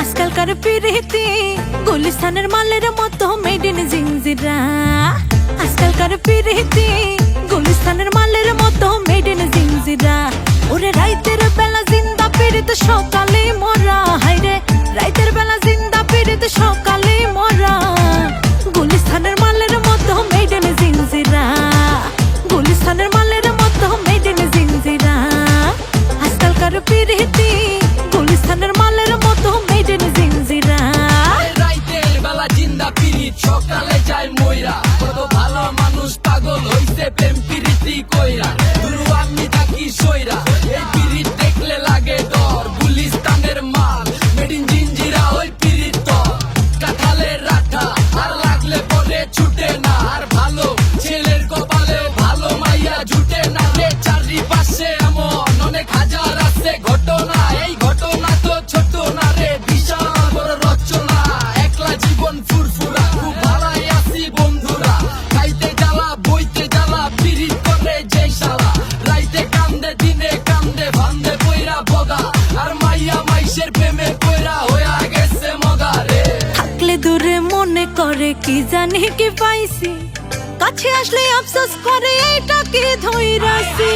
আজকালকার পিরিতি গুলিস্তানের মালের মতো মেড ইন জিঞ্জিরা আজকালকার গুলিস্তানের মালের মতো জিঞ্জিরা সকালে মরা। গুলিস্তানের মালের মতো মেড ইন জিঞ্জিরা গুলিস্তানের মালের মতো মেড ইন জিঞ্জিরা আজকালকার পিরিতি, গুলিস্তানের মালের মতো মেড ইন জিঞ্জিরা রাইতের বেলা জিন্দা পিরিত সকালে যায় ময়রা। কত ভালো মানুষ পাগল হইছে প্রেম পিরিতি কইরা। কি জানি কি পাইছি? কাছে আসলে আফসোস করে এটা কি ধইরাছি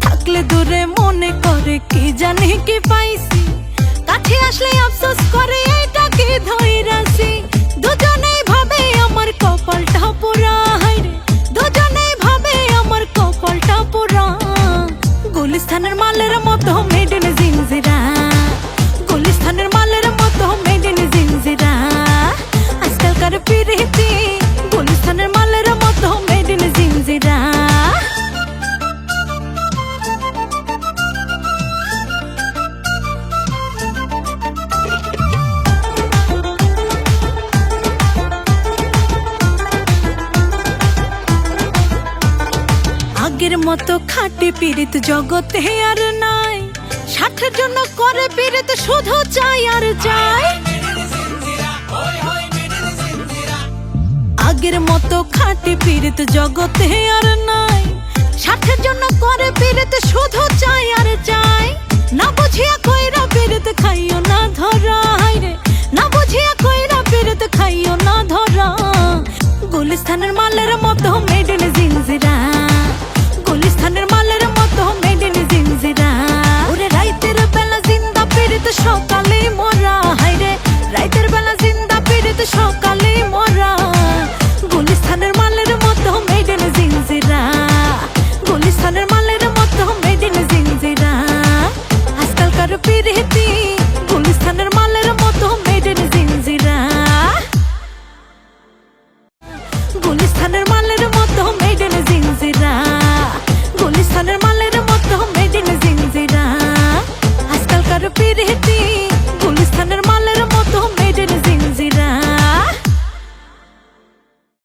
থাকলে দূরে মনে করে, কি জানি কি পাইছি? কাছে আসলে আগের মতো খাটে পীড়িত জগতে আর নাই। ষাটের জন্য করে পীড়িত শুধু চাই আর চাই। আগের মতো খাটে পীড়িত জগতে আর নাই। ষাটের জন্য করে পীড়িত শুধু চাই আর চাই। না বুঝিয়া কইরা পীড়িত খাইও না ধরা রে। না বুঝিয়া কইরা পীড়িত খাইও না ধরা। গুলিস্তানের মালের hit the